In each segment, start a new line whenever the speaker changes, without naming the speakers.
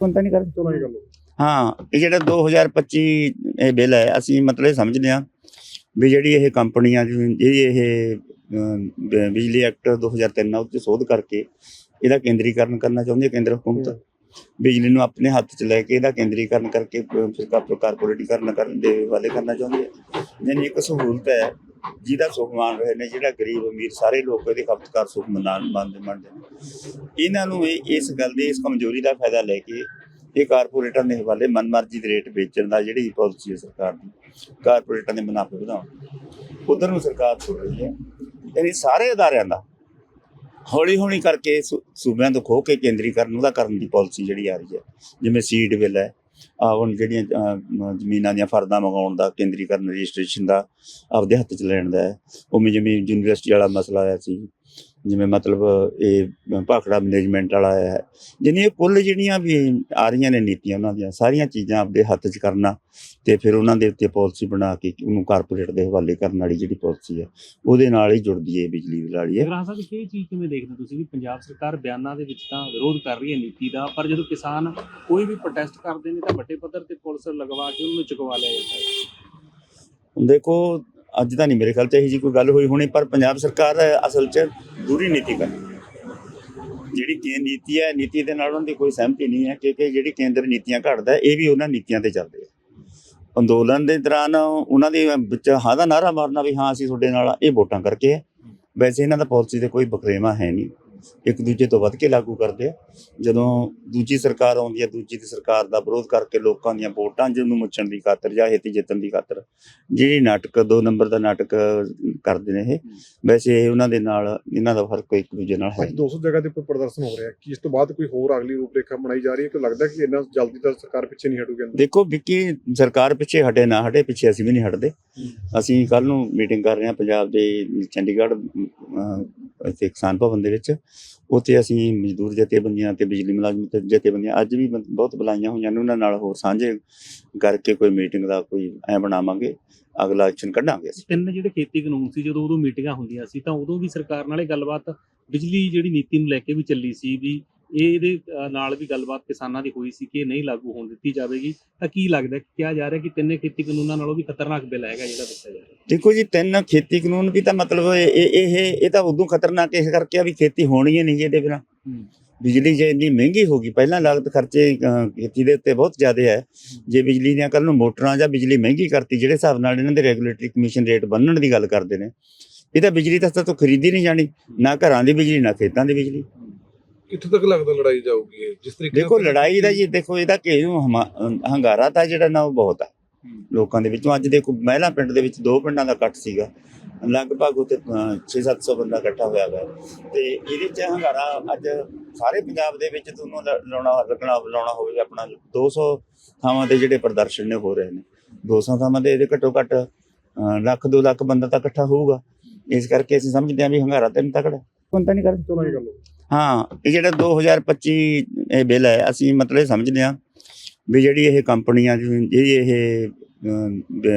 ਤਾਂ ਨਹੀਂ ਕਰਦੇ। ਹਾਂ ਇਹ ਜਿਹੜਾ 2025 ਇਹ ਬਿੱਲ ਹੈ ਅਸੀਂ ਮਤਲਬ ਇਹ ਸਮਝਦੇ ਹਾਂ ਵੀ ਜਿਹੜੀ ਇਹ ਕੰਪਨੀਆਂ ਜਿਹੜੀ ਇਹ ਬਿਜਲੀ ਐਕਟ 2003 ਆ ਉਹ 'ਚ ਸੋਧ ਕਰਕੇ ਇਹਦਾ ਕੇਂਦਰੀਕਰਨ ਕਰਨਾ ਚਾਹੁੰਦੀ ਹੈ ਕੇਂਦਰ ਹਕੂਮਤ। ਬਿਜਲੀ ਨੂੰ ਆਪਣੇ ਹੱਥ 'ਚ ਲੈ ਕੇ ਇਹਦਾ ਕੇਂਦਰੀਕਰਨ ਕਰਕੇ ਕਾਪ ਕਾਰਪੋਰੇਟੀਕਰਨ ਕਰਨ ਦੇ ਵਾਲੇ ਕਰਨਾ ਚਾਹੁੰਦੀ ਹੈ ਯਾਨੀ ਇੱਕ ਸਹੂਲਤ ਹੈ ਜਿਹਦਾ ਸੁਖ ਮਾਣ ਰਹੇ ਨੇ ਜਿਹੜਾ ਗਰੀਬ ਅਮੀਰ ਸਾਰੇ ਲੋਕ ਇਹਦੇ ਖਪਤਕਾਰ ਸੁਖ ਮਨਾਣ ਮੰਨਦੇ ਮੰਨਦੇ ਨੇ। ਇਹਨਾਂ ਨੂੰ ਇਹ ਇਸ ਗੱਲ ਦੀ ਇਸ ਕਮਜ਼ੋਰੀ ਦਾ ਫਾਇਦਾ ਲੈ ਕੇ ਇਹ ਕਾਰਪੋਰੇਟਾਂ ਦੇ ਹਵਾਲੇ ਮਨਮਰਜ਼ੀ ਦੇ ਰੇਟ ਵੇਚਣ ਦਾ ਜਿਹੜੀ ਪਾਲਿਸੀ ਹੈ ਸਰਕਾਰ ਦੀ, ਕਾਰਪੋਰੇਟਾਂ ਦੇ ਮੁਨਾਫੇ ਵਧਾਉਣ ਉਧਰ ਨੂੰ ਸਰਕਾਰ ਸੁਣ ਰਹੀ ਹੈ। ਯਾਨੀ ਸਾਰੇ ਅਦਾਰਿਆਂ ਦਾ ਹੌਲੀ ਹੌਲੀ ਕਰਕੇ ਸੂਬਿਆਂ ਤੋਂ ਖੋ ਕੇ ਕੇਂਦਰੀਕਰਨ, ਉਹਦਾ ਕਰਨ ਦੀ ਪਾਲਿਸੀ ਜਿਹੜੀ ਆ ਰਹੀ ਹੈ। ਜਿਵੇਂ ਸੀਡ ਬਿੱਲ ਹੈ ਆ ਹੁਣ ਜਿਹੜੀਆਂ ਜ਼ਮੀਨਾਂ ਦੀਆਂ ਫਰਦਾਂ ਮੰਗਾਉਣ ਦਾ, ਕੇਂਦਰੀਕਰਨ, ਰਜਿਸਟ੍ਰੇਸ਼ਨ ਦਾ, ਆਪਦੇ ਹੱਥ 'ਚ ਲੈਣ ਦਾ ਹੈ। ਉਵੇਂ ਜਿਵੇਂ ਯੂਨੀਵਰਸਿਟੀ ਵਾਲਾ ਮਸਲਾ ਆਇਆ ਸੀ ਜਿਵੇਂ ਮਤਲਬ ਇਹ ਭਾਖੜਾ ਮੈਨੇਜਮੈਂਟ ਵਾਲਾ ਹੈ। ਇਹ ਕੁੱਲ ਜਿਹੜੀਆਂ ਵੀ ਆ ਰਹੀਆਂ ਨੇ ਨੀਤੀਆਂ ਉਹਨਾਂ ਦੀਆਂ ਸਾਰੀਆਂ ਚੀਜ਼ਾਂ ਆਪਦੇ ਹੱਥ 'ਚ ਕਰਨਾ ਤੇ ਫਿਰ ਉਹਨਾਂ ਦੇ ਉੱਤੇ ਪਾਲਿਸੀ ਬਣਾ ਕੇ ਉਹਨੂੰ ਕਾਰਪੋਰੇਟ ਦੇ ਹਵਾਲੇ ਕਰਨ ਵਾਲੀ ਜਿਹੜੀ ਪਾਲਿਸੀ ਹੈ ਉਹਦੇ ਨਾਲ ਹੀ ਜੁੜਦੀ ਹੈ ਬਿਜਲੀ ਵਾਲੀ ਹੈ।
ਗ੍ਰਾਹ ਸਾਹਿਬ ਇਹ ਚੀਜ਼ ਕਿਵੇਂ ਦੇਖਦੇ ਤੁਸੀਂ ਵੀ ਪੰਜਾਬ ਸਰਕਾਰ ਬਿਆਨਾਂ ਦੇ ਵਿੱਚ ਤਾਂ ਵਿਰੋਧ ਕਰ ਰਹੀ ਹੈ ਨੀਤੀ ਦਾ ਪਰ ਜਦੋਂ ਕਿਸਾਨ ਕੋਈ ਵੀ ਪ੍ਰੋਟੈਸਟ ਕਰਦੇ ਨੇ ਤਾਂ ਵੱਡੇ ਪੱਧਰ ਤੇ ਪੁਲਿਸ ਲਗਵਾ ਕੇ ਉਹਨੂੰ ਚੁਕਵਾ ਲਿਆ ਜਾਂਦਾ ਹੈ।
ਦੇਖੋ ਅੱਜ ਤਾਂ ਨਹੀਂ ਮੇਰੇ ਖਿਆਲ 'ਚ ਇਹੀ ਜੀ ਕੋਈ ਗੱਲ ਹੋਈ ਹੋਣੀ, ਪਰ ਪੰਜਾਬ ਸਰਕਾਰ ਅਸਲ 'ਚ ਦੂਰੀ ਨੀਤੀ ਕਰ ਹੈ। ਜਿਹੜੀ ਕੇ ਨੀਤੀ ਹੈ, ਨੀਤੀ ਦੇ ਨਾਲ ਉਹਨਾਂ ਦੀ ਕੋਈ ਸਹਿਮਤੀ ਨਹੀਂ ਹੈ ਕਿਉਂਕਿ ਜਿਹੜੀ ਕੇਂਦਰ ਨੀਤੀਆਂ ਘੜਦਾ ਇਹ ਵੀ ਉਹਨਾਂ ਨੀਤੀਆਂ ਤੇ ਚੱਲਦੇ ਆ। ਅੰਦੋਲਨ ਦੇ ਦੌਰਾਨ ਉਹਨਾਂ ਦੇ ਵਿੱਚ ਹਾਂ ਦਾ ਨਾਰਾ ਮਾਰਨਾ ਵੀ ਹਾਂ, ਅਸੀਂ ਤੁਹਾਡੇ ਨਾਲ ਇਹ ਵੋਟਾਂ ਕਰਕੇ ਹੈ। ਵੈਸੇ ਇਹਨਾਂ ਦਾ ਪਾਲਿਸੀ ਤੇ ਕੋਈ ਬਕਰੇਵਾ ਹੈ ਨਹੀਂ। ਇੱਕ ਦੂਜੇ ਤੋਂ ਵੱਧ ਕੇ ਲਾਗੂ ਕਰਦੇ ਆ। ਜਦੋਂ ਦੂਜੀ ਸਰਕਾਰ ਆਉਂਦੀ ਹੈ ਦੂਜੀ ਦੀ ਸਰਕਾਰ ਦਾ ਵਿਰੋਧ ਕਰਕੇ ਲੋਕਾਂ ਦੀਆਂ ਵੋਟਾਂ ਜਿਹਨੂੰ ਮੁੱਚਣ ਦੀ ਖਾਤਰ ਜਾਂ ਹੇਤੀ ਜਿੱਤਣ ਦੀ ਖਾਤਰ ਜਿਹੜੀ ਨਾਟਕ ਦੋ ਨੰਬਰ ਦਾ ਨਾਟਕ ਕਰਦੇ ਨੇ ਇਹ ਵੈਸੇ ਇਹ ਉਹਨਾਂ ਦੇ ਨਾਲ ਇਹਨਾਂ ਦਾ ਫ਼ਰਕ ਇੱਕ ਦੂਜੇ ਨਾਲ ਹੈ
ਅੱਜ 200 ਜਗ੍ਹਾ ਦੇ ਉੱਪਰ ਪ੍ਰਦਰਸ਼ਨ ਹੋ ਰਿਹਾ। ਕਿ ਇਸ ਤੋਂ ਬਾਅਦ ਕੋਈ ਹੋਰ ਅਗਲੀ ਰੂਪਰੇਖਾ ਬਣਾਈ ਜਾ ਰਹੀ ਹੈ? ਕਿ ਲੱਗਦਾ ਕਿ ਇੰਨਾ ਜਲਦੀ ਤਾਂ ਸਰਕਾਰ ਪਿੱਛੇ ਨਹੀਂ ਹਟੂਗੀ
ਦੇਖੋ ਵਿੱਕੀ ਸਰਕਾਰ ਪਿੱਛੇ ਹਟੇ ਨਾ ਹਟੇ ਪਿੱਛੇ ਅਸੀਂ ਵੀ ਨਹੀਂ ਹਟਦੇ। ਅਸੀਂ ਕੱਲ ਨੂੰ ਮੀਟਿੰਗ ਕਰ ਰਹੇ ਹਾਂ ਪੰਜਾਬ ਦੇ ਚੰਡੀਗੜ੍ਹ ਇੱਥੇ ਕਿਸਾਨ ਭਵਨ ਦੇ ਵਿੱਚ। ਉੱਥੇ ਅਸੀਂ ਮਜ਼ਦੂਰ ਜਥੇਬੰਦੀਆਂ ਤੇ ਬਿਜਲੀ ਮੁਲਾਜ਼ਮ ਜਥੇਬੰਦੀਆਂ ਅੱਜ ਵੀ ਬਹੁਤ ਬੁਲਾਈਆਂ ਹੋਈਆਂ ਨੇ, ਉਹਨਾਂ ਨਾਲ ਹੋਰ ਸਾਂਝੇ ਕਰਕੇ ਕੋਈ ਮੀਟਿੰਗ ਦਾ ਕੋਈ ਐ ਬਣਾਵਾਂਗੇ। ਅਗਲਾ ਐਕਸ਼ਨ ਕੱਢਾਂਗੇ ਅਸੀਂ।
ਤਿੰਨ ਜਿਹੜੇ ਖੇਤੀ ਕਾਨੂੰਨ ਸੀ, ਜਦੋਂ ਉਦੋਂ ਮੀਟਿੰਗਾਂ ਹੁੰਦੀਆਂ ਸੀ, ਤਾਂ ਉਦੋਂ ਵੀ ਸਰਕਾਰ ਨਾਲ ਇਹ ਗੱਲਬਾਤ ਬਿਜਲੀ ਜਿਹੜੀ ਨੀਤੀ ਨੂੰ ਲੈ ਕੇ ਵੀ ਚੱਲੀ ਸੀ ਵੀ ਇਹਦੇ ਨਾਲ ਵੀ ਗੱਲਬਾਤ ਕਿਸਾਨਾਂ ਦੀ ਹੋਈ ਸੀ ਕਿ ਇਹ ਨਹੀਂ ਲਾਗੂ ਹੋਣ ਦਿੱਤੀ ਜਾਵੇਗੀ। ਤਾਂ ਕੀ ਲੱਗਦਾ ਕਿ ਕਿਹਾ ਜਾ ਰਿਹਾ ਕਿ ਤਿੰਨੇ ਖੇਤੀ ਕਾਨੂੰਨਾਂ ਨਾਲੋਂ ਵੀ ਖਤਰਨਾਕ ਬਿੱਲ ਹੈਗਾ ਜਿਹੜਾ ਦੱਸਿਆ ਜਾ ਰਿਹਾ?
ਦੇਖੋ ਜੀ ਤਿੰਨ ਖੇਤੀ ਕਾਨੂੰਨ ਵੀ ਤਾਂ ਮਤਲਬ ਇਹ ਇਹ ਇਹ ਤਾਂ ਉਦੋਂ ਖਤਰਨਾਕ ਇਸ ਕਰਕੇ ਆ ਵੀ ਖੇਤੀ ਹੋਣੀ ਹੀ ਨਹੀਂ ਇਹਦੇ ਬਿਨਾਂ। ਬਿਜਲੀ ਜੇ ਇੰਨੀ ਮਹਿੰਗੀ ਹੋ ਗਈ ਪਹਿਲਾਂ ਲਾਗਤ ਖਰਚੇ ਖੇਤੀ ਦੇ ਉੱਤੇ ਬਹੁਤ ਜ਼ਿਆਦਾ ਹੈ। ਜੇ ਬਿਜਲੀ ਦੀਆਂ ਕੱਲ ਨੂੰ ਮੋਟਰਾਂ ਜਾਂ ਬਿਜਲੀ ਮਹਿੰਗੀ ਕਰਤੀ ਜਿਹੜੇ ਹਿਸਾਬ ਨਾਲ ਇਹਨਾਂ ਦੇ ਰੈਗੂਲੇਟਰੀ ਕਮਿਸ਼ਨ ਰੇਟ ਬੰਨਣ ਦੀ ਗੱਲ ਕਰਦੇ ਨੇ ਇਹ ਤਾਂ ਬਿਜਲੀ ਤਾਂ ਤੋਂ ਖਰੀਦੀ ਨਹੀਂ ਜਾਣੀ ਨਾ ਘਰਾਂ ਦੀ ਬਿਜਲੀ ਨਾ ਖੇਤਾਂ ਦੀ ਬਿਜਲੀ।
ਕਿੱਥੇ ਤੱਕ ਲੱਗਦਾ ਲੜਾਈ ਜਾਊਗੀ ਇਹ ਜਿਸ ਤਰੀਕੇ
ਦੇਖੋ ਲੜਾਈ ਦਾ ਜੀ ਦੇਖੋ ਇਹਦਾ ਕਿ ਹੰਗਾਰਾ ਤਾਂ ਜਿਹੜਾ ਨਾ ਉਹ ਬਹੁਤ ਆ। ਲੋਕਾਂ ਦੇ ਵਿੱਚੋਂ ਅੱਜ ਦੇਖੋ ਮਹਿਲਾ ਪਿੰਡ ਦੇ ਵਿੱਚ ਦੋ ਪਿੰਡਾਂ ਦਾ ਇਕੱਠ ਸੀਗਾ। ਲਗਭਗ ਉੱਥੇ 6-700 ਬੰਦਾ ਇਕੱਠਾ ਹੋਇਆ ਹੋਇਆ ਤੇ ਇਹਦੇ ਚ ਹੰਗਾਰਾ ਅੱਜ ਸਾਰੇ ਪੰਜਾਬ ਦੇ ਵਿੱਚ ਤੁਹਾਨੂੰ ਲ- ਲਾਉਣਾ ਲੱਗਣਾ ਲਾਉਣਾ ਹੋਵੇ ਆਪਣਾ 200 ਥਾਵਾਂ ਤੇ ਜਿਹੜੇ ਪ੍ਰਦਰਸ਼ਨ ਨੇ ਹੋ ਰਹੇ ਨੇ। 200 ਥਾਵਾਂ ਤੇ ਇਹਦੇ ਘੱਟੋ ਘੱਟ ਲੱਖ 2 ਲੱਖ ਬੰਦਾ ਤਾਂ ਇਕੱਠਾ ਹੋਊਗਾ। ਇਸ ਕਰਕੇ ਅਸੀਂ ਸਮਝਦੇ ਹਾਂ ਵੀ ਹੰਗਾਰਾ ਤੇ ਤਕੜਾ। ਕੋਈ ਤਾਂ ਨਹੀਂ ਕਰਦੇ।
ਚਲੋ ਇਹ ਗੱਲ
ਹਾਂ ਇਹ ਜਿਹੜਾ 2025 ਇਹ ਬਿੱਲ ਹੈ ਅਸੀਂ ਮਤਲਬ ਇਹ ਸਮਝਦੇ ਹਾਂ ਵੀ ਜਿਹੜੀ ਇਹ ਕੰਪਨੀਆਂ ਜਿਹੜੀ ਇਹ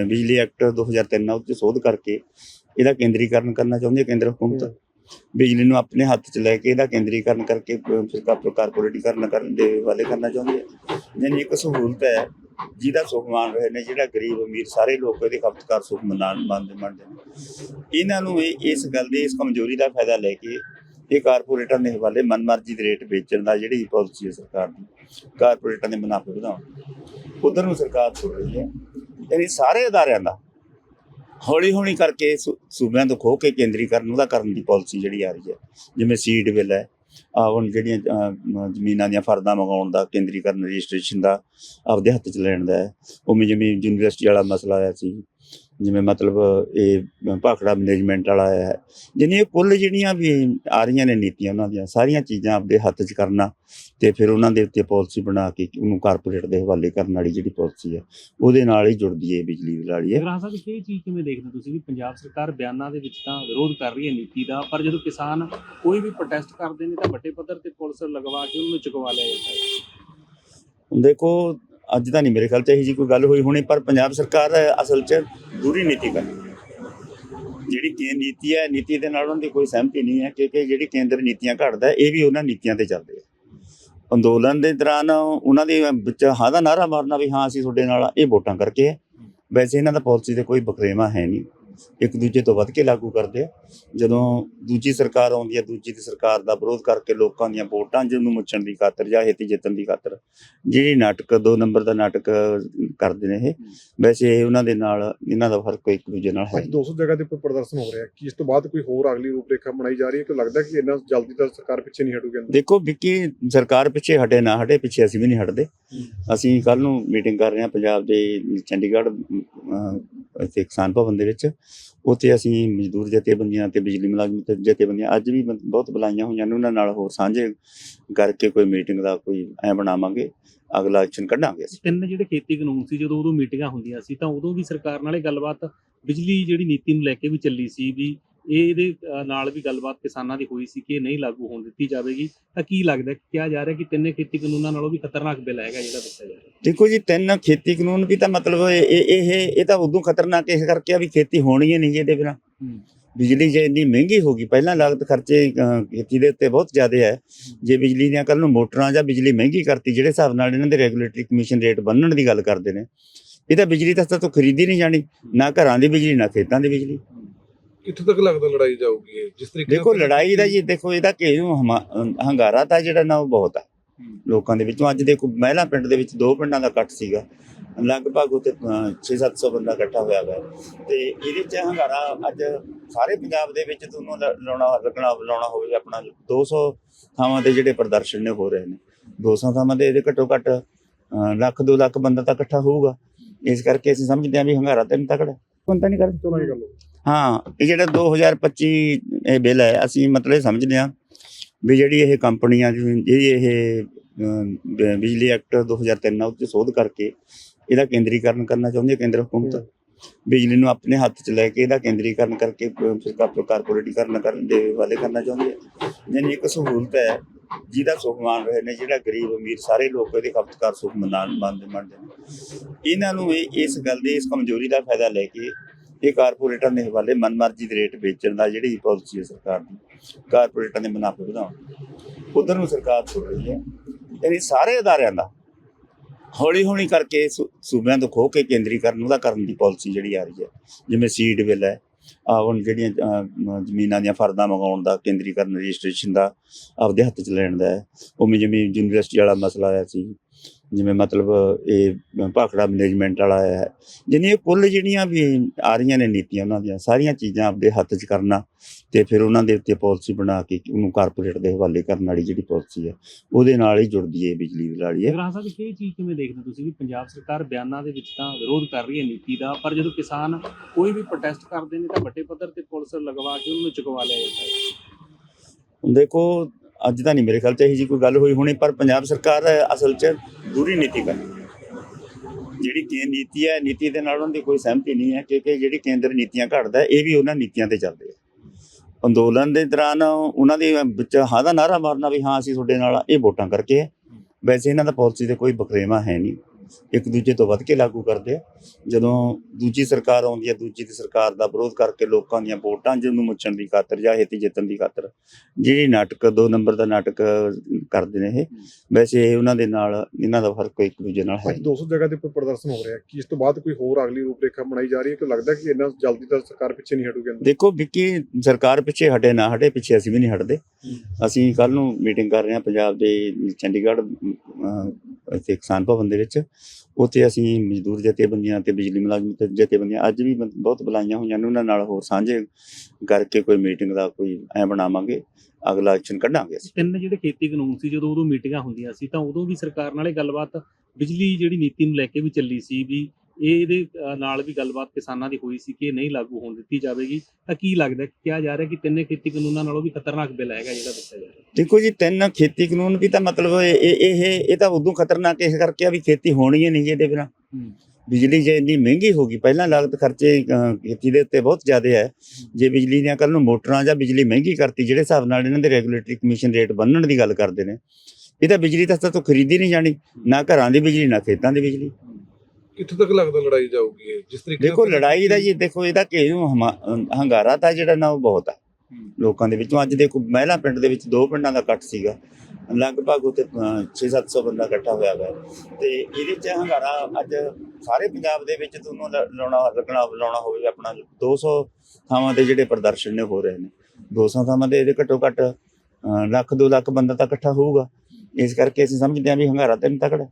ਬਿਜਲੀ ਐਕਟ 2003 ਆ ਉਹ 'ਚ ਸੋਧ ਕਰਕੇ ਇਹਦਾ ਕੇਂਦਰੀਕਰਨ ਕਰਨਾ ਚਾਹੁੰਦੀ ਹੈ ਕੇਂਦਰ ਹਕੂਮਤ। ਬਿਜਲੀ ਨੂੰ ਆਪਣੇ ਹੱਥ 'ਚ ਲੈ ਕੇ ਇਹਦਾ ਕੇਂਦਰੀਕਰਨ ਕਰਕੇ ਕਾਪ ਕਾਰਪੋਰੇਟੀਕਰਨ ਕਰਨ ਦੇ ਵਾਲੇ ਕਰਨਾ ਚਾਹੁੰਦੀ ਹੈ ਯਾਨੀ ਇੱਕ ਸਹੂਲਤ ਹੈ ਜਿਹਦਾ ਸੁਖ ਮਾਣ ਰਹੇ ਨੇ ਜਿਹੜਾ ਗਰੀਬ ਅਮੀਰ ਸਾਰੇ ਲੋਕ ਇਹਦੇ ਖਪਤਕਾਰ ਸੁਖ ਮਨਾਣ ਮੰਨਦੇ ਮੰਨਦੇ ਇਹਨਾਂ ਨੂੰ ਇਹ ਇਸ ਗੱਲ ਦੀ ਇਸ ਕਮਜ਼ੋਰੀ ਦਾ ਫਾਇਦਾ ਲੈ ਕੇ ਇਹ ਕਾਰਪੋਰੇਟਾਂ ਦੇ ਹਵਾਲੇ ਮਨਮਰਜ਼ੀ ਦੇ ਰੇਟ ਵੇਚਣ ਦਾ ਜਿਹੜੀ ਪਾਲਿਸੀ ਹੈ ਸਰਕਾਰ ਦੀ, ਕਾਰਪੋਰੇਟਾਂ ਦੇ ਮੁਨਾਫੇ ਵਧਾਉਣ ਉਧਰ ਨੂੰ ਸਰਕਾਰ ਸੁਣ ਰਹੀ ਹੈ। ਯਾਨੀ ਸਾਰੇ ਅਦਾਰਿਆਂ ਦਾ ਹੌਲੀ ਹੌਲੀ ਕਰਕੇ ਸੂ- ਸੂਬਿਆਂ ਤੋਂ ਖੋ ਕੇ ਕੇਂਦਰੀਕਰਨ ਉਹਦਾ ਕਰਨ ਦੀ ਪਾਲਿਸੀ ਜਿਹੜੀ ਆ ਰਹੀ ਹੈ। ਜਿਵੇਂ ਸੀਡ ਬਿੱਲ ਹੈ ਆ ਹੁਣ ਜਿਹੜੀਆਂ ਜ਼ਮੀਨਾਂ ਦੀਆਂ ਫਰਦਾਂ ਮੰਗਾਉਣ ਦਾ, ਕੇਂਦਰੀਕਰਨ ਰਜਿਸਟ੍ਰੇਸ਼ਨ ਦਾ, ਆਪਦੇ ਹੱਥ 'ਚ ਲੈਣ ਦਾ ਹੈ। ਉਵੇਂ ਜਿਵੇਂ ਯੂਨੀਵਰਸਿਟੀ ਵਾਲਾ ਮਸਲਾ ਆਇਆ ਸੀ ਜਿਵੇਂ ਮਤਲਬ ਇਹ ਭਾਖੜਾ ਮੈਨੇਜਮੈਂਟ ਵਾਲਾ ਹੈ ਇਹ ਕੁੱਲ ਜਿਹੜੀਆਂ ਵੀ ਆ ਰਹੀਆਂ ਨੇ ਨੀਤੀਆਂ ਉਹਨਾਂ ਦੀਆਂ ਸਾਰੀਆਂ ਚੀਜ਼ਾਂ ਆਪਦੇ ਹੱਥ 'ਚ ਕਰਨਾ ਤੇ ਫਿਰ ਉਹਨਾਂ ਦੇ ਉੱਤੇ ਪਾਲਿਸੀ ਬਣਾ ਕੇ ਉਹਨੂੰ ਕਾਰਪੋਰੇਟ ਦੇ ਹਵਾਲੇ ਕਰਨ ਵਾਲੀ ਜਿਹੜੀ ਪਾਲਿਸੀ ਹੈ ਉਹਦੇ ਨਾਲ ਹੀ ਜੁੜਦੀ ਹੈ ਬਿਜਲੀ ਵਾਲੀ ਹੈ।
ਗ੍ਰਾਹ ਸਾਹਿਬ ਇਹ ਚੀਜ਼ ਕਿਵੇਂ ਦੇਖਦੇ ਤੁਸੀਂ ਵੀ ਪੰਜਾਬ ਸਰਕਾਰ ਬਿਆਨਾਂ ਦੇ ਵਿੱਚ ਤਾਂ ਵਿਰੋਧ ਕਰ ਰਹੀ ਹੈ ਨੀਤੀ ਦਾ ਪਰ ਜਦੋਂ ਕਿਸਾਨ ਕੋਈ ਵੀ ਪ੍ਰੋਟੈਸਟ ਕਰਦੇ ਨੇ ਤਾਂ ਵੱਡੇ ਪੱਧਰ ਤੇ ਪੁਲਿਸ ਲਗਵਾ ਕੇ ਉਹਨੂੰ ਚੁਕਵਾ ਲਿਆ ਜਾਂਦਾ ਹੈ।
ਦੇਖੋ ਅੱਜ ਤਾਂ ਨਹੀਂ ਮੇਰੇ ਖਿਆਲ 'ਚ ਇਹੀ ਜੀ ਕੋਈ ਗੱਲ ਹੋਈ ਹੋਣੀ, ਪਰ ਪੰਜਾਬ ਸਰਕਾਰ ਅਸਲ 'ਚ ਦੂਰੀ ਨੀਤੀ ਕਰ ਹੈ। ਜਿਹੜੀ ਕੇ ਨੀਤੀ ਹੈ, ਨੀਤੀ ਦੇ ਨਾਲ ਉਹਨਾਂ ਦੀ ਕੋਈ ਸਹਿਮਤੀ ਨਹੀਂ ਹੈ ਕਿਉਂਕਿ ਜਿਹੜੀ ਕੇਂਦਰ ਨੀਤੀਆਂ ਘੜਦਾ ਇਹ ਵੀ ਉਹਨਾਂ ਨੀਤੀਆਂ ਤੇ ਚੱਲਦੇ ਆ। ਅੰਦੋਲਨ ਦੇ ਦੌਰਾਨ ਉਹਨਾਂ ਦੇ ਵਿੱਚ ਹਾਂ ਦਾ ਨਾਰਾ ਮਾਰਨਾ ਵੀ ਹਾਂ, ਅਸੀਂ ਤੁਹਾਡੇ ਨਾਲ ਇਹ ਵੋਟਾਂ ਕਰਕੇ ਹੈ। ਵੈਸੇ ਇਹਨਾਂ ਦਾ ਪਾਲਿਸੀ ਤੇ ਕੋਈ ਬਕਰੇਵਾ ਹੈ ਨਹੀਂ। ਇੱਕ ਦੂਜੇ ਤੋਂ ਵੱਧ ਕੇ ਲਾਗੂ ਕਰਦੇ ਆ। ਜਦੋਂ ਦੂਜੀ ਸਰਕਾਰ ਆਉਂਦੀ ਹੈ ਦੂਜੀ ਦੀ ਸਰਕਾਰ ਦਾ ਵਿਰੋਧ ਕਰਕੇ ਲੋਕਾਂ ਦੀਆਂ ਵੋਟਾਂ ਜਿਹਨੂੰ ਮੁੱਚਣ ਦੀ ਖਾਤਰ ਜਾਂ ਹੇਤੀ ਜਿੱਤਣ ਦੀ ਖਾਤਰ ਜਿਹੜੀ ਨਾਟਕ ਦੋ ਨੰਬਰ ਦਾ ਨਾਟਕ ਕਰਦੇ ਨੇ ਇਹ। ਵੈਸੇ ਇਹ ਉਹਨਾਂ ਦੇ ਨਾਲ ਇਹਨਾਂ ਦਾ ਫ਼ਰਕ ਇੱਕ ਦੂਜੇ ਨਾਲ ਹੈ
ਅੱਜ 200 ਜਗ੍ਹਾ ਦੇ ਉੱਪਰ ਪ੍ਰਦਰਸ਼ਨ ਹੋ ਰਿਹਾ। ਕੀ ਇਸ ਤੋਂ ਬਾਅਦ ਕੋਈ ਹੋਰ ਅਗਲੀ ਰੂਪਰੇਖਾ ਬਣਾਈ ਜਾ ਰਹੀ ਹੈ ਕਿ ਲੱਗਦਾ ਕਿ ਇੰਨਾ ਜਲਦੀ ਤਾਂ ਸਰਕਾਰ ਪਿੱਛੇ ਨਹੀਂ ਹਟੂਗੀ?
ਦੇਖੋ ਵਿੱਕੀ ਸਰਕਾਰ ਪਿੱਛੇ ਹਟੇ ਨਾ ਹਟੇ ਪਿੱਛੇ ਅਸੀਂ ਵੀ ਨਹੀਂ ਹਟਦੇ। ਅਸੀਂ ਕੱਲ ਨੂੰ ਮੀਟਿੰਗ ਕਰ ਰਹੇ ਹਾਂ ਪੰਜਾਬ ਦੇ ਚੰਡੀਗੜ੍ਹ ਇੱਥੇ ਕਿਸਾਨ ਭਵਨ ਦੇ ਵਿੱਚ। ਉੱਥੇ ਅਸੀਂ ਮਜ਼ਦੂਰ ਜਥੇਬੰਦੀਆਂ ਤੇ ਬਿਜਲੀ ਮੁਲਾਜ਼ਮ ਜਥੇਬੰਦੀਆਂ ਅੱਜ ਵੀ ਬਹੁਤ ਬੁਲਾਈਆਂ ਹੋਈਆਂ ਨੇ, ਉਹਨਾਂ ਨਾਲ ਹੋਰ ਸਾਂਝੇ ਕਰਕੇ ਕੋਈ ਮੀਟਿੰਗ ਦਾ ਕੋਈ ਐ ਬਣਾਵਾਂਗੇ, ਅਗਲਾ ਐਕਸ਼ਨ ਕੱਢਾਂਗੇ ਅਸੀਂ।
ਤਿੰਨ ਜਿਹੜੇ ਖੇਤੀ ਕਾਨੂੰਨ ਸੀ, ਜਦੋਂ ਉਦੋਂ ਮੀਟਿੰਗਾਂ ਹੁੰਦੀਆਂ ਸੀ, ਤਾਂ ਉਦੋਂ ਵੀ ਸਰਕਾਰ ਨਾਲੇ ਗੱਲਬਾਤ ਬਿਜਲੀ ਜਿਹੜੀ ਨੀਤੀ ਨੂੰ ਲੈ ਕੇ ਵੀ ਚੱਲੀ ਸੀ ਵੀ ਇਹ ਇਹਦੇ ਅ, ਨਾਲ ਵੀ ਗੱਲਬਾਤ ਕਿਸਾਨਾਂ ਦੀ ਹੋਈ ਸੀ ਕਿ ਇਹ ਨਹੀਂ ਲਾਗੂ ਹੋਣ ਦਿੱਤੀ ਜਾਵੇਗੀ। ਤਾਂ ਕੀ ਲੱਗਦਾ ਕਿਹਾ ਜਾ ਰਿਹਾ ਕਿ ਤਿੰਨੇ ਖੇਤੀ ਕਾਨੂੰਨਾਂ ਨਾਲੋਂ ਵੀ ਖਤਰਨਾਕ ਬਿੱਲ ਹੈਗਾ ਜਿਹੜਾ ਦੱਸਿਆ ਜਾ ਰਿਹਾ?
ਦੇਖੋ ਜੀ ਤਿੰਨ ਖੇਤੀ ਕਾਨੂੰਨ ਵੀ ਤਾਂ ਮਤਲਬ ਇਹ ਇਹ ਇਹ- ਇਹ ਤਾਂ ਉਦੋਂ ਖਤਰਨਾਕ ਇਸ ਕਰਕੇ ਆ ਵੀ ਖੇਤੀ ਹੋਣੀ ਹੀ ਨਹੀਂ ਇਹਦੇ ਬਿਨਾਂ। ਬਿਜਲੀ ਜੇ ਇੰਨੀ ਮਹਿੰਗੀ ਹੋ ਗਈ ਪਹਿਲਾਂ ਲਾਗਤ ਖਰਚੇ ਅਹ, ਖੇਤੀ ਦੇ ਉੱਤੇ ਬਹੁਤ ਜ਼ਿਆਦਾ ਹੈ। ਜੇ ਬਿਜਲੀ ਦੀਆਂ ਕੱਲ ਨੂੰ ਮੋਟਰਾਂ ਜਾਂ ਬਿਜਲੀ ਮਹਿੰਗੀ ਕਰਤੀ ਜਿਹੜੇ ਹਿਸਾਬ ਨਾਲ ਇਹਨਾਂ ਦੇ ਰੈਗੂਲੇਟਰੀ ਕਮਿਸ਼ਨ ਰੇਟ ਬੰਨਣ ਦੀ ਗੱਲ ਕਰਦੇ ਨੇ ਇਹ ਤਾਂ ਬਿਜਲੀ ਤਾਂ ਤੋਂ ਖਰੀਦੀ ਨਹੀਂ ਜਾਣੀ। ਨਾ ਘਰਾਂ ਦੀ ਬਿਜਲੀ ਨਾ ਖੇਤਾਂ ਦੀ ਬਿਜਲੀ।
ਕਿੱਥੇ ਤੱਕ ਲੱਗਦਾ ਲੜਾਈ ਜਾਊਗੀ ਇਹ? ਜਿਸ ਤਰੀਕੇ ਨਾਲ
ਦੇਖੋ ਲੜਾਈ ਦਾ ਜੀ ਦੇਖੋ ਇਹਦਾ ਹਮਾ- ਅਹ, ਹੰਗਾਰਾ ਤਾਂ ਜਿਹੜਾ ਨਾ ਉਹ ਬਹੁਤ ਹੈ। ਲੋਕਾਂ ਦੇ ਵਿੱਚੋਂ ਅੱਜ ਦੇਖੋ ਮਹਿਲਾ ਪਿੰਡ ਦੇ ਵਿੱਚ ਦੋ ਪਿੰਡਾਂ ਦਾ ਇਕੱਠ ਸੀਗਾ। ਲਗਭਗ ਉੱਤੇ 6-700 ਬੰਦਾ ਇਕੱਠਾ ਹੋਇਆ ਹੋਇਆ ਤੇ ਇਹਦੇ ਚ ਹੰਗਾਰਾ ਅੱਜ ਸਾਰੇ ਪੰਜਾਬ ਦੇ ਵਿੱਚ ਤੁਹਾਨੂੰ ਲ- ਲਾਉਣਾ ਲੱਗਣਾ ਲਾਉਣਾ ਹੋਵੇ ਆਪਣਾ 200 ਥਾਵਾਂ ਤੇ ਜਿਹੜੇ ਪ੍ਰਦਰਸ਼ਨ ਨੇ ਹੋ ਰਹੇ ਨੇ। 200 ਥਾਵਾਂ ਤੇ ਇਹਦੇ ਘੱਟੋ ਘੱਟ ਲੱਖ 2 ਲੱਖ ਬੰਦਾ ਤਾਂ ਇਕੱਠਾ ਹੋਊਗਾ। ਇਸ ਕਰਕੇ ਅਸੀਂ ਸਮਝਦੇ ਹਾਂ ਵੀ ਹੰਗਾਰਾ ਤਾਂ ਨਹੀਂ ਤਕੜਾ ਕੋਈ ਤਾਂ ਨਹੀਂ ਕਰਦੇ।
ਚਲੋ ਇਹ ਗੱਲ ਹੋ
ਹਾਂ ਇਹ ਜਿਹੜਾ 2025 ਇਹ ਬਿੱਲ ਹੈ ਅਸੀਂ ਮਤਲਬ ਇਹ ਸਮਝਦੇ ਹਾਂ ਵੀ ਜਿਹੜੀ ਇਹ ਕੰਪਨੀਆਂ ਜਿਹੜੀ ਇਹ ਬਿਜਲੀ ਐਕਟ 2003 ਆ ਉਹ 'ਚ ਸੋਧ ਕਰਕੇ ਇਹਦਾ ਕੇਂਦਰੀਕਰਨ ਕਰਨਾ ਚਾਹੁੰਦੀ ਹੈ ਕੇਂਦਰ ਹਕੂਮਤ। ਬਿਜਲੀ ਨੂੰ ਆਪਣੇ ਹੱਥ 'ਚ ਲੈ ਕੇ ਇਹਦਾ ਕੇਂਦਰੀਕਰਨ ਕਰਕੇ ਕਾਪ- ਕਾਰਪੋਰੇਟੀਕਰਨ ਕਰਨ ਦੇ ਵਾਲੇ ਕਰਨਾ ਚਾਹੁੰਦੀ ਹੈ ਯਾਨੀ ਇੱਕ ਸਹੂਲਤ ਹੈ ਜਿਹਦਾ ਸੁੱਖ ਮਾਣ ਰਹੇ ਨੇ ਜਿਹੜਾ ਗਰੀਬ ਅਮੀਰ ਸਾਰੇ ਲੋਕ ਇਹਦੇ ਖਪਤਕਾਰ ਸੁੱਖ ਮਨਾਣ ਮੰਨਦੇ ਮੰਨਦੇ ਇਹਨਾਂ ਨੂੰ ਇਹ ਇਸ ਗੱਲ ਦੀ ਇਸ ਕਮਜ਼ੋਰੀ ਦਾ ਫਾਇਦਾ ਲੈ ਕੇ ਇਹ ਕਾਰਪੋਰੇਟਾਂ ਦੇ ਹਵਾਲੇ ਮਨਮਰਜ਼ੀ ਦੇ ਰੇਟ ਵੇਚਣ ਦਾ ਜਿਹੜੀ ਪਾਲਿਸੀ ਹੈ ਸਰਕਾਰ ਦੀ ਕਾਰਪੋਰੇਟਰ ਦੇ ਮੁਨਾਫੇ ਵਧਾਉਣ ਉਧਰ ਨੂੰ ਸਰਕਾਰ ਤੁਰ ਰਹੀ ਹੈ। ਯਾਨੀ ਸਾਰੇ ਅਦਾਰਿਆਂ ਦਾ ਹੌਲੀ ਹੌਲੀ ਕਰਕੇ ਸੂਬਿਆਂ ਤੋਂ ਖੋ ਕੇ ਕੇਂਦਰੀਕਰਨ ਉਹਦਾ ਕਰਨ ਦੀ ਪਾਲਿਸੀ ਜਿਹੜੀ ਆ ਰਹੀ ਹੈ। ਜਿਵੇਂ ਸੀਡ ਬਿੱਲ ਹੈ ਆ ਹੁਣ ਜਿਹੜੀਆਂ ਜ਼ਮੀਨਾਂ ਦੀਆਂ ਫਰਦਾਂ ਮੰਗਾਉਣ ਦਾ, ਕੇਂਦਰੀਕਰਨ, ਰਜਿਸਟ੍ਰੇਸ਼ਨ ਦਾ, ਆਪਦੇ ਹੱਥ 'ਚ ਲੈਣ ਦਾ ਹੈ। ਉਵੇਂ ਜਿਵੇਂ ਯੂਨੀਵਰਸਿਟੀ ਵਾਲਾ ਮਸਲਾ ਆਇਆ ਸੀ। ਜਿਵੇਂ ਮਤਲਬ ਇਹ ਭਾਖੜਾ ਮੈਨੇਜਮੈਂਟ ਵਾਲਾ ਹੈ। ਜਿੰਨੀਆਂ ਕੁੱਲ ਜਿਹੜੀਆਂ ਵੀ ਆ ਰਹੀਆਂ ਨੇ ਨੀਤੀਆਂ ਉਹਨਾਂ ਦੀਆਂ ਸਾਰੀਆਂ ਚੀਜ਼ਾਂ ਆਪਦੇ ਹੱਥ 'ਚ ਕਰਨਾ ਤੇ ਫਿਰ ਉਹਨਾਂ ਦੇ ਉੱਤੇ ਪਾਲਿਸੀ ਬਣਾ ਕੇ ਉਹਨੂੰ ਕਾਰਪੋਰੇਟ ਦੇ ਹਵਾਲੇ ਕਰਨ ਵਾਲੀ ਜਿਹੜੀ ਪਾਲਿਸੀ ਹੈ ਉਹਦੇ ਨਾਲ ਹੀ ਜੁੜਦੀ ਹੈ ਬਿਜਲੀ ਵਾਲੀ ਹੈ।
ਗ੍ਰਾਹ ਸਾਹਿਬ ਇਹ ਚੀਜ਼ ਕਿਵੇਂ ਦੇਖਦੇ ਤੁਸੀਂ ਵੀ ਪੰਜਾਬ ਸਰਕਾਰ ਬਿਆਨਾਂ ਦੇ ਵਿੱਚ ਤਾਂ ਵਿਰੋਧ ਕਰ ਰਹੀ ਹੈ ਨੀਤੀ ਦਾ ਪਰ ਜਦੋਂ ਕਿਸਾਨ ਕੋਈ ਵੀ ਪ੍ਰੋਟੈਸਟ ਕਰਦੇ ਨੇ ਤਾਂ ਵੱਡੇ ਪੱਧਰ ਤੇ ਪੁਲਿਸ ਲਗਵਾ ਕੇ ਉਹਨਾਂ ਚੁਕਵਾ ਲਿਆ ਜਾਂਦਾ ਹੈ।
ਦੇਖੋ ਅੱਜ ਤਾਂ ਨਹੀਂ ਮੇਰੇ ਖਿਆਲ ਚ ਇਹੀ ਜੀ ਕੋਈ ਗੱਲ ਹੋਈ ਹੋਣੀ, ਪਰ ਪੰਜਾਬ ਸਰਕਾਰ ਅਸਲ 'ਚ ਦੂਰੀ ਨੀਤੀ ਕਰ ਹੈ। ਜਿਹੜੀ ਕੇ ਨੀਤੀ ਹੈ, ਨੀਤੀ ਦੇ ਨਾਲ ਉਹਨਾਂ ਦੀ ਕੋਈ ਸਹਿਮਤੀ ਨਹੀਂ ਹੈ ਕਿਉਂਕਿ ਜਿਹੜੀ ਕੇਂਦਰ ਨੀਤੀਆਂ ਘੜਦਾ ਇਹ ਵੀ ਉਹਨਾਂ ਨੀਤੀਆਂ ਤੇ ਚੱਲਦੇ ਆ। ਅੰਦੋਲਨ ਦੇ ਦੌਰਾਨ ਉਹਨਾਂ ਦੇ ਵਿੱਚ ਹਾਂ ਦਾ ਨਾਰਾ ਮਾਰਨਾ ਵੀ ਹਾਂ, ਅਸੀਂ ਤੁਹਾਡੇ ਨਾਲ ਇਹ ਵੋਟਾਂ ਕਰਕੇ ਵੈਸੇ ਇਹਨਾਂ ਦਾ ਪਾਲਿਸੀ ਤੇ ਕੋਈ ਬਖਰੇਵਾ ਹੈ ਨਹੀਂ। ਇੱਕ ਦੂਜੇ ਤੋਂ ਵੱਧ ਕੇ ਲਾਗੂ ਕਰਦੇ ਆ। ਜਦੋਂ ਦੂਜੀ ਸਰਕਾਰ ਆਉਂਦੀ ਹੈ ਦੂਜੀ ਦੀ ਸਰਕਾਰ ਦਾ ਵਿਰੋਧ ਕਰਕੇ ਲੋਕਾਂ ਦੀਆਂ ਵੋਟਾਂ ਜਿਹਨੂੰ ਮੁੱਚਣ ਦੀ ਖਾਤਰ ਜਾਂ ਹੇਤੀ ਜਿੱਤਣ ਦੀ ਖਾਤਰ ਜਿਹੜੀ ਨਾਟਕ ਦੋ ਨੰਬਰ ਦਾ ਨਾਟਕ ਕਰਦੇ ਨੇ ਇਹ ਵੈਸੇ ਇਹ ਉਹਨਾਂ ਦੇ ਨਾਲ ਇਹਨਾਂ ਦਾ ਫ਼ਰਕ ਇੱਕ ਦੂਜੇ ਨਾਲ ਹੈ
ਅੱਜ 200 ਜਗ੍ਹਾ ਦੇ ਉੱਪਰ ਪ੍ਰਦਰਸ਼ਨ ਹੋ ਰਿਹਾ। ਕੀ ਇਸ ਤੋਂ ਬਾਅਦ ਕੋਈ ਹੋਰ ਅਗਲੀ ਰੂਪਰੇਖਾ ਬਣਾਈ ਜਾ ਰਹੀ ਹੈ? ਕਿ ਲੱਗਦਾ ਕਿ ਇੰਨਾ ਜਲਦੀ ਤਾਂ ਸਰਕਾਰ ਪਿੱਛੇ ਨਹੀਂ ਹਟੂਗੀ?
ਦੇਖੋ ਵਿੱਕੀ ਸਰਕਾਰ ਪਿੱਛੇ ਹਟੇ ਨਾ ਹਟੇ ਪਿੱਛੇ ਅਸੀਂ ਵੀ ਨਹੀਂ ਹਟਦੇ। ਅਸੀਂ ਕੱਲ ਨੂੰ ਮੀਟਿੰਗ ਕਰ ਰਹੇ ਹਾਂ ਪੰਜਾਬ ਦੇ ਚੰਡੀਗੜ੍ਹ ਇੱਥੇ ਕਿਸਾਨ ਭਵਨ ਦੇ ਵਿੱਚ, ਉੱਥੇ ਅਸੀਂ ਮਜ਼ਦੂਰ ਜਥੇਬੰਦੀਆਂ ਤੇ ਬਿਜਲੀ ਮੁਲਾਜ਼ਮ ਜਥੇਬੰਦੀਆਂ ਅੱਜ ਵੀ ਬਹੁਤ ਬੁਲਾਈਆਂ ਹੋਈਆਂ ਨੇ, ਉਹਨਾਂ ਨਾਲ ਹੋਰ ਸਾਂਝੇ ਕਰਕੇ ਕੋਈ ਮੀਟਿੰਗ ਦਾ ਕੋਈ ਐ ਬਣਾਵਾਂਗੇ, ਅਗਲਾ ਐਕਸ਼ਨ ਕੱਢਾਂਗੇ ਅਸੀਂ।
ਤਿੰਨ ਜਿਹੜੇ ਖੇਤੀ ਕਾਨੂੰਨ ਸੀ, ਜਦੋਂ ਉਦੋਂ ਮੀਟਿੰਗਾਂ ਹੁੰਦੀਆਂ ਸੀ, ਤਾਂ ਉਦੋਂ ਵੀ ਸਰਕਾਰ ਨਾਲੇ ਗੱਲਬਾਤ ਬਿਜਲੀ ਜਿਹੜੀ ਨੀਤੀ ਨੂੰ ਲੈ ਕੇ ਵੀ ਚੱਲੀ ਸੀ, ਵੀ ਇਹਦੇ ਨਾਲ ਵੀ ਗੱਲਬਾਤ ਕਿਸਾਨਾਂ ਦੀ ਹੋਈ ਸੀ ਕਿ ਇਹ ਨਹੀਂ ਲਾਗੂ ਹੋਣ ਦਿੱਤੀ ਜਾਵੇਗੀ। ਤਾਂ ਕੀ ਲੱਗਦਾ ਕਿਹਾ ਜਾ ਰਿਹਾ ਕਿ ਤਿੰਨੇ ਖੇਤੀ ਕਾਨੂੰਨਾਂ ਨਾਲੋਂ ਵੀ ਖਤਰਨਾਕ ਬਿੱਲ ਹੈਗਾ ਜਿਹੜਾ ਦੱਸਿਆ ਜਾ ਰਿਹਾ?
ਦੇਖੋ ਜੀ ਤਿੰਨ ਖੇਤੀ ਕਾਨੂੰਨ ਵੀ ਤਾਂ ਮਤਲਬ ਇਹ ਇਹ ਇਹ ਤਾਂ ਉਦੋਂ ਖਤਰਨਾਕ ਇਸ ਕਰਕੇ ਆ ਵੀ ਖੇਤੀ ਹੋਣੀ ਹੀ ਨਹੀਂ ਇਹਦੇ ਬਿਨਾਂ। ਬਿਜਲੀ ਜੇ ਇੰਨੀ ਮਹਿੰਗੀ ਹੋ ਗਈ ਪਹਿਲਾਂ ਲਾਗਤ ਖਰਚੇ ਖੇਤੀ ਦੇ ਉੱਤੇ ਬਹੁਤ ਜ਼ਿਆਦਾ ਹੈ। ਜੇ ਬਿਜਲੀ ਦੀਆਂ ਕੱਲ ਨੂੰ ਮੋਟਰਾਂ ਜਾਂ ਬਿਜਲੀ ਮਹਿੰਗੀ ਕਰਤੀ ਜਿਹੜੇ ਹਿਸਾਬ ਨਾਲ ਇਹਨਾਂ ਦੇ ਰੈਗੂਲੇਟਰੀ ਕਮਿਸ਼ਨ ਰੇਟ ਬੰਨਣ ਦੀ ਗੱਲ ਕਰਦੇ ਨੇ ਇਹ ਤਾਂ ਬਿਜਲੀ ਤਾਂ ਤੋਂ ਖਰੀਦੀ ਨਹੀਂ ਜਾਣੀ ਨਾ ਘਰਾਂ ਦੀ ਬਿਜਲੀ ਨਾ ਖੇਤਾਂ ਦੀ ਬਿਜਲੀ।
ਕਿੱਥੇ ਤੱਕ ਲੱਗਦਾ ਲੜਾਈ ਜਾਊਗੀ ਇਹ? ਜਿਸ ਤਰੀਕੇ ਨਾਲ
ਦੇਖੋ ਲੜਾਈ ਦਾ ਜੀ ਦੇਖੋ ਇਹਦਾ ਹਮਾ- ਅਹ, ਹੰਗਾਰਾ ਤਾਂ ਜਿਹੜਾ ਨਾ ਉਹ ਬਹੁਤ ਹੈ। ਲੋਕਾਂ ਦੇ ਵਿੱਚੋਂ ਅੱਜ ਦੇ ਕੋਈ ਮਹਿਲਾ ਪਿੰਡ ਦੇ ਵਿੱਚ ਦੋ ਪਿੰਡਾਂ ਦਾ ਇਕੱਠ ਸੀਗਾ। ਲਗਭਗ ਉੱਤੇ 6-700 ਬੰਦਾ ਇਕੱਠਾ ਹੋਇਆ ਹੋਇਆ ਤੇ ਇਹਦੇ ਚ ਹੰਗਾਰਾ ਅੱਜ ਸਾਰੇ ਪੰਜਾਬ ਦੇ ਵਿੱਚ ਤੁਹਾਨੂੰ ਲ- ਲਾਉਣਾ ਲੱਗਣਾ ਲਾਉਣਾ ਹੋਵੇ ਆਪਣਾ 200 ਥਾਵਾਂ ਤੇ ਜਿਹੜੇ ਪ੍ਰਦਰਸ਼ਨ ਨੇ ਹੋ ਰਹੇ ਨੇ। 200 ਥਾਵਾਂ ਦੇ ਇਹਦੇ ਘੱਟੋ ਘੱਟ ਲੱਖ 2 ਲੱਖ ਬੰਦਾ ਤਾਂ ਇਕੱਠਾ ਹੋਊਗਾ। ਇਸ ਕਰਕੇ ਅਸੀਂ ਸਮਝਦੇ ਹਾਂ ਵੀ ਹੰਗਾਰਾ ਤਿੰਨ ਤਕੜਾ